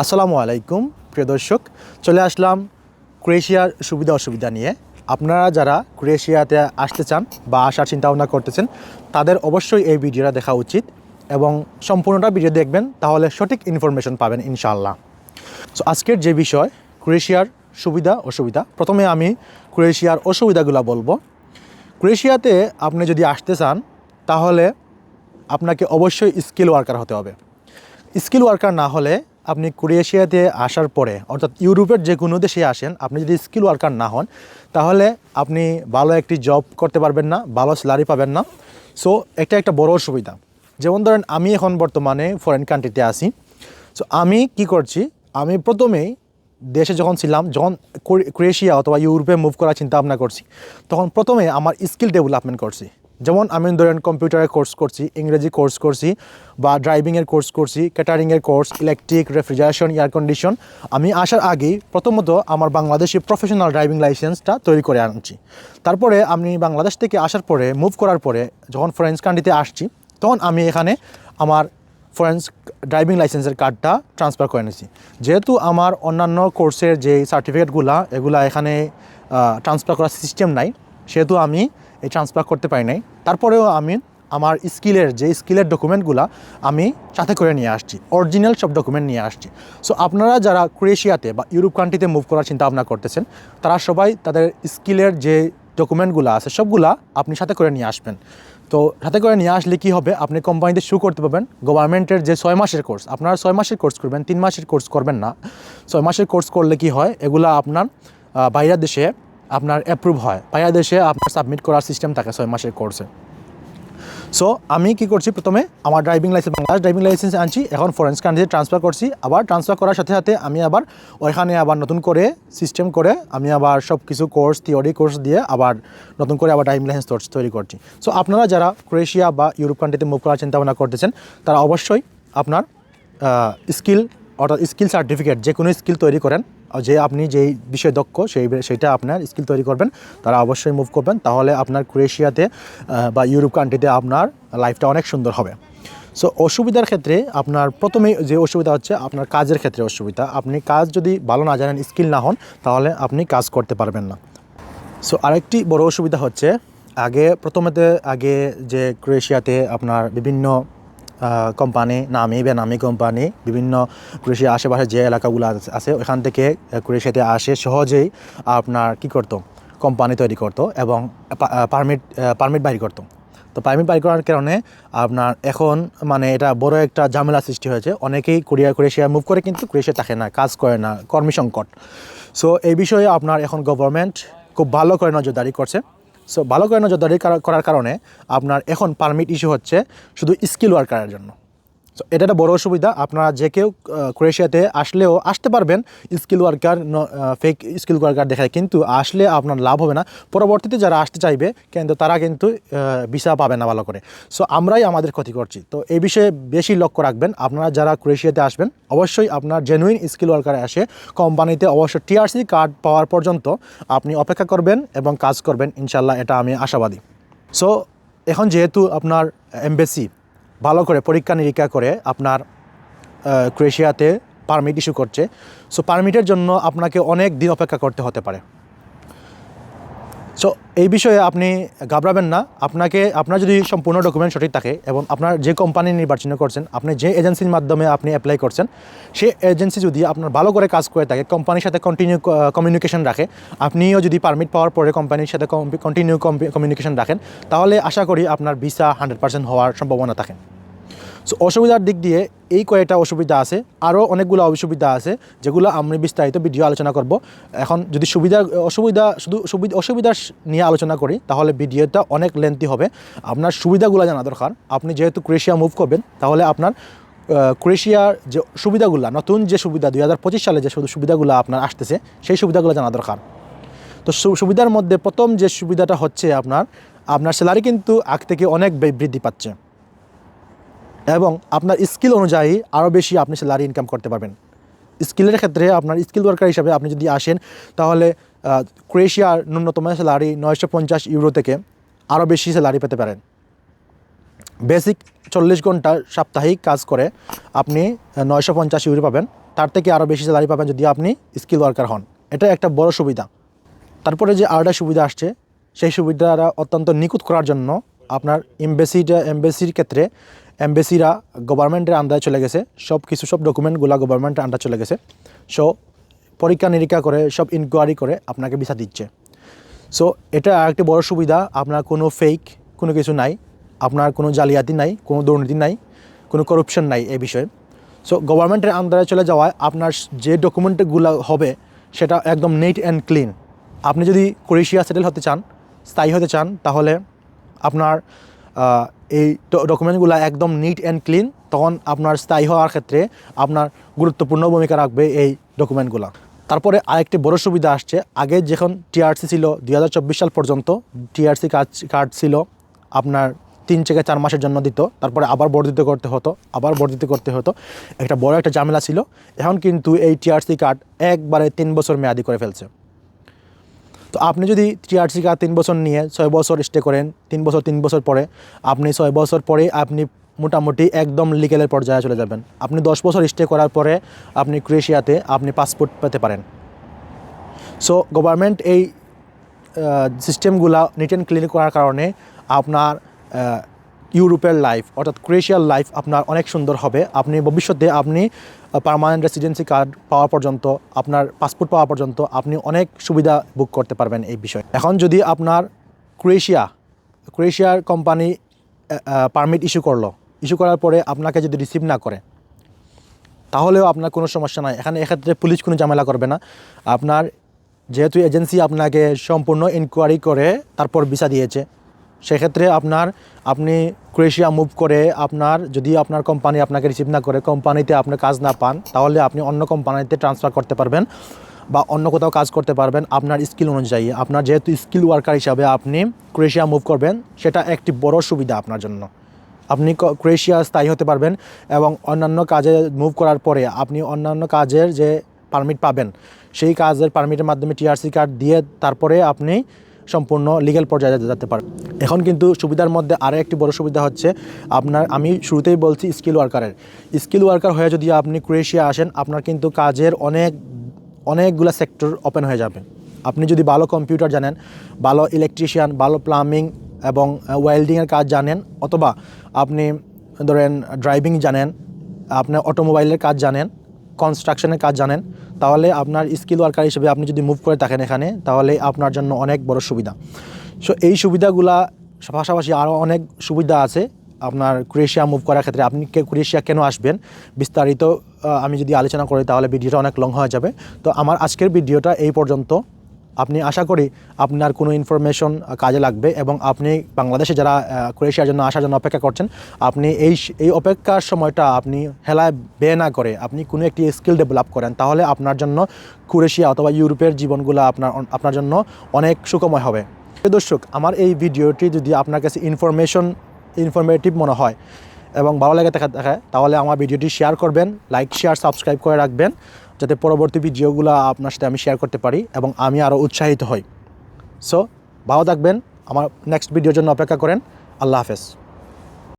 আসসালামু আলাইকুম, প্রিয় দর্শক। চলে আসলাম ক্রোয়েশিয়ার সুবিধা অসুবিধা নিয়ে। আপনারা যারা ক্রোয়েশিয়াতে আসতে চান বা আসার চিন্তা ভাবনা করতেছেন, তাদের অবশ্যই এই ভিডিওটা দেখা উচিত এবং সম্পূর্ণটা ভিডিও দেখবেন, তাহলে সঠিক ইনফরমেশন পাবেন ইনশাআল্লাহ। সো আজকের যে বিষয়, ক্রোয়েশিয়ার সুবিধা অসুবিধা, প্রথমে আমি ক্রোয়েশিয়ার অসুবিধাগুলো বলব। ক্রোয়েশিয়াতে আপনি যদি আসতে চান, তাহলে আপনাকে অবশ্যই স্কিল ওয়ার্কার হতে হবে। স্কিল ওয়ার্কার না হলে আপনি ক্রোয়েশিয়াতে আসার পরে, অর্থাৎ ইউরোপের যে কোনো দেশে আসেন, আপনি যদি স্কিল ওয়ার্কার না হন, তাহলে আপনি ভালো একটি জব করতে পারবেন না, ভালো স্যালারি পাবেন না। সো, এটা একটা বড় অসুবিধা। যেমন ধরেন, আমি এখন বর্তমানে ফরেন কান্ট্রিতে আসি সো, আমি কি করছি, আমি প্রথমেই দেশে যখন ছিলাম, যখন ক্রো- ক্রোয়েশিয়া অথবা ইউরোপে মুভ করার চিন্তা ভাবনা করছি, তখন প্রথমে আমার স্কিল ডেভেলপমেন্ট করছি। যেমন আমি ধরেন কম্পিউটারের কোর্স করছি, ইংরেজি কোর্স করছি, বা ড্রাইভিংয়ের কোর্স করছি ক্যাটারিংয়ের course electric refrigeration air condition আমি আসার আগেই প্রথমত আমার বাংলাদেশি প্রফেশনাল ড্রাইভিং লাইসেন্সটা তৈরি করে আনছি। তারপরে আমি বাংলাদেশ থেকে আসার পরে মুভ করার পরে যখন ফরেন্স কান্ট্রিতে আসছি, তখন আমি এখানে আমার ফরেন্স ড্রাইভিং লাইসেন্সের কার্ডটা ট্রান্সফার করে নিয়েছি। যেহেতু আমার অন্যান্য কোর্সের যে সার্টিফিকেটগুলা এগুলা এখানে ট্রান্সফার করার সিস্টেম নাই সেহেতু আমি এই ট্রান্সফার করতে পারি নাই। তারপরেও আমি আমার স্কিলের যে স্কিলের ডকুমেন্টগুলো আমি সাথে করে নিয়ে আসছি অরিজিনাল সব ডকুমেন্ট নিয়ে আসছি। সো আপনারা যারা ক্রোয়েশিয়াতে বা ইউরোপ কান্ট্রিতে মুভ করার চিন্তা ভাবনা করতেছেন, তারা সবাই তাদের স্কিলের যে ডকুমেন্টগুলো আছে, সবগুলা আপনি সাথে করে নিয়ে আসবেন। তো, সাথে করে নিয়ে আসলে কি হবে? আপনি কোম্পানিতে শু করতে পারবেন গভর্নমেন্টের যে ছয় মাসের কোর্স আপনারা ছয় মাসের কোর্স করবেন, তিন মাসের কোর্স করবেন না। ছয় মাসের কোর্স করলে কি হয়? এগুলা আপনার বাইরের দেশে আপনার অ্যাপ্রুভ হয়। বাইরের দেশে আপনার সাবমিট করার সিস্টেম থাকে ছয় মাসের কোর্সে সো আমি কি করছি প্রথমে? আমার driving licence Bangladesh driving licence আনছি। এখন ফরেন্স কান্ট্রিতে ট্রান্সফার করছি। আবার ট্রান্সফার করার সাথে সাথে আমি আবার ওইখানে আবার নতুন করে সিস্টেম করে আমি আবার সব কিছু কোর্স থিওরি কোর্স দিয়ে আবার নতুন করে আবার ড্রাইভিং লাইসেন্স তৈরি করছি। সো আপনারা যারা ক্রোয়েশিয়া বা ইউরোপ কান্ট্রিতে মুভ করার চিন্তা ভাবনা করতেছেন, তারা অবশ্যই আপনার স্কিল অর্থাৎ স্কিল সার্টিফিকেট যে কোনো স্কিল তৈরি করেন। যে আপনি যেই বিষয়ে দক্ষ, সেই সেটা আপনার স্কিল তৈরি করবেন। তারা অবশ্যই মুভ করবেন। তাহলে আপনার ক্রোয়েশিয়াতে বা ইউরোপ কান্ট্রিতে আপনার লাইফটা অনেক সুন্দর হবে। সো অসুবিধার ক্ষেত্রে আপনার প্রথমেই যে অসুবিধা হচ্ছে, আপনার কাজের ক্ষেত্রে অসুবিধা। আপনি কাজ যদি ভালো না জানেন স্কিল না হন, তাহলে আপনি কাজ করতে পারবেন না। সো আরেকটি বড় অসুবিধা হচ্ছে, আগে প্রথমেতে আগে যে ক্রোয়েশিয়াতে আপনার বিভিন্ন কোম্পানি নামি বেনামি কোম্পানি বিভিন্ন ক্রোয়েশিয়া আশেপাশে যে এলাকাগুলো আছে- ওখান থেকে ক্রোয়েশিয়াতে আসে সহজেই আপনার কি করতো? কোম্পানি তৈরি করতো এবং পারমিট পারমিট বাইর করতো। তো পারমিট বাইর করার কারণে আপনার এখন মানে এটা বড় একটা ঝামেলা সৃষ্টি হয়েছে। অনেকেই কোরিয়া ক্রোয়েশিয়া মুভ করে কিন্তু ক্রোয়েশিয়া থাকে না, কাজ করে না, কর্মী সংকট। সো এই বিষয়ে আপনার এখন গভর্নমেন্ট খুব ভালো করে নজরদারি করছে। সো ভালো করে নজরদারি করার কারণে আপনার এখন পারমিট ইস্যু হচ্ছে শুধু স্কিল ওয়ার্কারের জন্য। সো এটা একটা বড় অসুবিধা। আপনারা যে কেউ ক্রোয়েশিয়াতে আসলেও আসতে পারবেন। Skill worker fake skill worker দেখায়, কিন্তু আসলে আপনার লাভ হবে না। পরবর্তীতে যারা আসতে চাইবে, কিন্তু তারা কিন্তু ভিসা পাবে না ভালো করে। সো আমরাই আমাদের ক্ষতি করছি। তো, এই বিষয়ে বেশি লক্ষ্য রাখবেন। আপনারা যারা ক্রোয়েশিয়াতে আসবেন, অবশ্যই আপনার জেনুইন স্কিল ওয়ার্কারে আসে কোম্পানিতে অবশ্যই টিআরসি কার্ড পাওয়ার পর্যন্ত আপনি অপেক্ষা করবেন এবং কাজ করবেন। ইনশাল্লাহ এটা আমি আশাবাদী। সো এখন যেহেতু আপনার এমবেসি ভালো করে পরীক্ষা নিরীক্ষা করে আপনার ক্রোয়েশিয়াতে পারমিট ইস্যু করছে। সো পারমিটের জন্য আপনাকে অনেক দিন অপেক্ষা করতে হতে পারে। সো এই বিষয়ে আপনি ঘাবড়াবেন না। আপনাকে, আপনার যদি সম্পূর্ণ ডকুমেন্ট সঠিক থাকে এবং আপনার যে কোম্পানি নির্বাচন করছেন, আপনি যে এজেন্সির মাধ্যমে আপনি অ্যাপ্লাই করছেন, সে এজেন্সি যদি আপনার ভালো করে কাজ করে থাকে কোম্পানির সাথে কন্টিনিউ কমিউনিকেশন রাখে, আপনিও যদি পারমিট পাওয়ার পরে কোম্পানির সাথে কন্টিনিউ কমিউনিকেশন রাখেন, তাহলে আশা করি আপনার ভিসা হান্ড্রেড পার্সেন্ট হওয়ার সম্ভাবনা থাকে। সো অসুবিধার দিক দিয়ে এই কয়েকটা অসুবিধা আছে। আরও অনেকগুলো অসুবিধা আছে, যেগুলো আমি বিস্তারিত ভিডিও আলোচনা করব। এখন যদি সুবিধা, অসুবিধা শুধু সুবিধা অসুবিধা নিয়ে আলোচনা করি, তাহলে ভিডিওটা অনেক লেন্থি হবে। আপনার সুবিধাগুলো জানা দরকার। আপনি যেহেতু ক্রোয়েশিয়া মুভ করবেন, তাহলে আপনার ক্রোয়েশিয়ার যে সুবিধাগুলো, নতুন যে সুবিধা, দুই হাজার পঁচিশ সালে যে সুবিধাগুলো আপনার আসতেছে, সেই সুবিধাগুলো জানা দরকার। তো সুবিধার মধ্যে প্রথম যে সুবিধাটা হচ্ছে আপনার আপনার স্যালারি কিন্তু আগ থেকে অনেক বৃদ্ধি পাচ্ছে। এবং আপনার স্কিল অনুযায়ী আরও বেশি আপনি স্যালারি ইনকাম করতে পারবেন। স্কিলের ক্ষেত্রে আপনার স্কিল ওয়ার্কার হিসাবে আপনি যদি আসেন, তাহলে ক্রোয়েশিয়ার ন্যূনতম স্যালারি নয়শো পঞ্চাশ ইউরো থেকে আরও বেশি স্যালারি পেতে পারেন। বেসিক চল্লিশ ঘণ্টা সাপ্তাহিক কাজ করে আপনি নয়শো পঞ্চাশ ইউরো পাবেন। তার থেকে আরও বেশি স্যালারি পাবেন যদি আপনি স্কিল ওয়ার্কার হন। এটা একটা বড় সুবিধা। তারপরে যে আরেকটা সুবিধা আসছে, সেই সুবিধাটা অত্যন্ত নিখুঁত করার জন্য আপনার এমবেসিটা এমবেসির ক্ষেত্রে এমবেসিরা গভর্নমেন্টের আন্ডারে চলে গেছে। সব কিছু, সব ডকুমেন্টগুলো গভর্নমেন্টের আন্ডারে চলে গেছে। সো পরীক্ষা নিরীক্ষা করে, সব ইনকোয়ারি করে আপনাকে ভিসা দিচ্ছে। সো এটা আরেকটি বড় সুবিধা। আপনার কোনো ফেক কোনো কিছু নাই। আপনার কোনো জালিয়াতি নাই, কোনো দুর্নীতি নাই, কোনো করপশন নাই এই বিষয়ে। সো গভর্নমেন্টের আন্ডারে চলে যাওয়ায় আপনার যে ডকুমেন্টগুলো হবে, সেটা একদম নিট অ্যান্ড ক্লিন আপনি যদি ক্রোয়েশিয়া সেটেল হতে চান, স্থায়ী হতে চান, তাহলে আপনার এই ডকুমেন্টগুলো একদম নিট অ্যান্ড ক্লিন তখন আপনার স্থায়ী হওয়ার ক্ষেত্রে আপনার গুরুত্বপূর্ণ ভূমিকা রাখবে এই ডকুমেন্টগুলো তারপরে আরেকটি বড় সুবিধা আসছে, আগে যখন টিআরসি ছিল দুই হাজার চব্বিশ সাল পর্যন্ত টিআরসি কার্ড কার্ড ছিল আপনার তিন থেকে চার মাসের জন্য দিত, তারপরে আবার বর্ধিত করতে হতো, আবার বর্ধিত করতে হতো। একটা বড় একটা ঝামেলা ছিল, এখন কিন্তু এই টিআরসি কার্ড একবারে তিন বছর মেয়াদি করে ফেলছে। তো আপনি যদি টিআরসি কার্ড তিন বছর নিয়ে ছয় বছর স্টে করেন, তিন বছর তিন বছর পরে আপনি ছয় বছর পরে আপনি মোটামুটি একদম লিগেলের পর্যায়ে চলে যাবেন। আপনি দশ বছর স্টে করার পরে আপনি ক্রোয়েশিয়াতে আপনি পাসপোর্ট পেতে পারেন। সো গভর্নমেন্ট এই সিস্টেমগুলা নিট অ্যান্ড ক্লিন করার কারণে আপনার ইউরোপের লাইফ অর্থাৎ ক্রোয়েশিয়ার লাইফ আপনার অনেক সুন্দর হবে। আপনি ভবিষ্যতে আপনি পার্মানেন্ট রেসিডেন্সি কার্ড পাওয়া পর্যন্ত, আপনার পাসপোর্ট পাওয়া পর্যন্ত আপনি অনেক সুবিধা বুক করতে পারবেন এই বিষয়ে। এখন যদি আপনার ক্রোয়েশিয়া ক্রোয়েশিয়ার কোম্পানি পারমিট ইস্যু করল ইস্যু করার পরে আপনাকে যদি রিসিভ না করে, তাহলেও আপনার কোনো সমস্যা নাই। এখানে এক্ষেত্রে পুলিশ কোনো ঝামেলা করবে না। আপনার যেহেতু এজেন্সি আপনাকে সম্পূর্ণ ইনকোয়ারি করে তারপর ভিসা দিয়েছে, সেক্ষেত্রে আপনার আপনি ক্রোয়েশিয়া মুভ করে আপনার, যদি আপনার কোম্পানি আপনাকে রিসিভ না করে কোম্পানিতে আপনি কাজ না পান, তাহলে আপনি অন্য কোম্পানিতে ট্রান্সফার করতে পারবেন বা অন্য কোথাও কাজ করতে পারবেন আপনার স্কিল অনুযায়ী। আপনার যেহেতু স্কিল ওয়ার্কার হিসাবে আপনি ক্রোয়েশিয়া মুভ করবেন, সেটা একটি বড় সুবিধা আপনার জন্য। আপনি ক্রোয়েশিয়া স্থায়ী হতে পারবেন এবং অন্যান্য কাজে মুভ করার পরে আপনি অন্যান্য কাজের যে পারমিট পাবেন, সেই কাজের পারমিটের মাধ্যমে টিআরসি কার্ড দিয়ে তারপরে আপনি সম্পূর্ণ লিগ্যাল পর্যায়ে যেতে- পারে। এখন কিন্তু সুবিধার মধ্যে আরও একটি বড় সুবিধা হচ্ছে আপনার, আমি শুরুতেই বলছি স্কিল ওয়ার্কারের স্কিল ওয়ার্কার হয়ে যদি আপনি ক্রোয়েশিয়া আসেন, আপনার কিন্তু কাজের অনেক, অনেকগুলো সেক্টর ওপেন হয়ে যাবে। আপনি যদি ভালো কম্পিউটার জানেন, ভালো ইলেকট্রিশিয়ান ভালো প্লাম্বিং এবং ওয়েল্ডিংয়ের কাজ জানেন, অথবা আপনি ধরেন ড্রাইভিং জানেন আপনার অটোমোবাইলের কাজ জানেন কনস্ট্রাকশনের কাজ জানেন, তাহলে আপনার স্কিল ওয়ার্কার হিসেবে আপনি যদি মুভ করে থাকেন এখানে, তাহলে আপনার জন্য অনেক বড় সুবিধা। সো এই সুবিধাগুলা পাশাপাশি আরও অনেক সুবিধা আছে আপনার ক্রোয়েশিয়া মুভ করার ক্ষেত্রে। আপনি ক্রোয়েশিয়া কেন আসবেন? বিস্তারিত আমি যদি আলোচনা করি, তাহলে ভিডিওটা অনেক লং হয়ে যাবে। তো আমার আজকের ভিডিওটা এই পর্যন্ত। আপনি আশা করি আপনার কোনো ইনফরমেশন কাজে লাগবে এবং আপনি বাংলাদেশে যারা ক্রোয়েশিয়ার জন্য আসার জন্য অপেক্ষা করছেন, আপনি এই এই অপেক্ষার সময়টা আপনি হেলায় বে না করে আপনি কোনো একটি স্কিল ডেভেলপ করেন, তাহলে আপনার জন্য ক্রোয়েশিয়া অথবা ইউরোপের জীবনগুলো আপনার আপনার জন্য অনেক সুখময় হবে। দর্শক, আমার এই ভিডিওটি যদি আপনার কাছে ইনফরমেশন ইনফরমেটিভ মনে হয় এবং ভালো লাগে দেখা দেখায় তাহলে আমার ভিডিওটি শেয়ার করবেন লাইক শেয়ার সাবস্ক্রাইব করে রাখবেন। যাতে পরবর্তী ভিডিওগুলো আপনার সাথে আমি শেয়ার করতে পারি এবং আমি আরও উৎসাহিত হই। সো ভালো থাকবেন। আমার নেক্সট ভিডিওর জন্য অপেক্ষা করেন। আল্লাহ হাফেজ।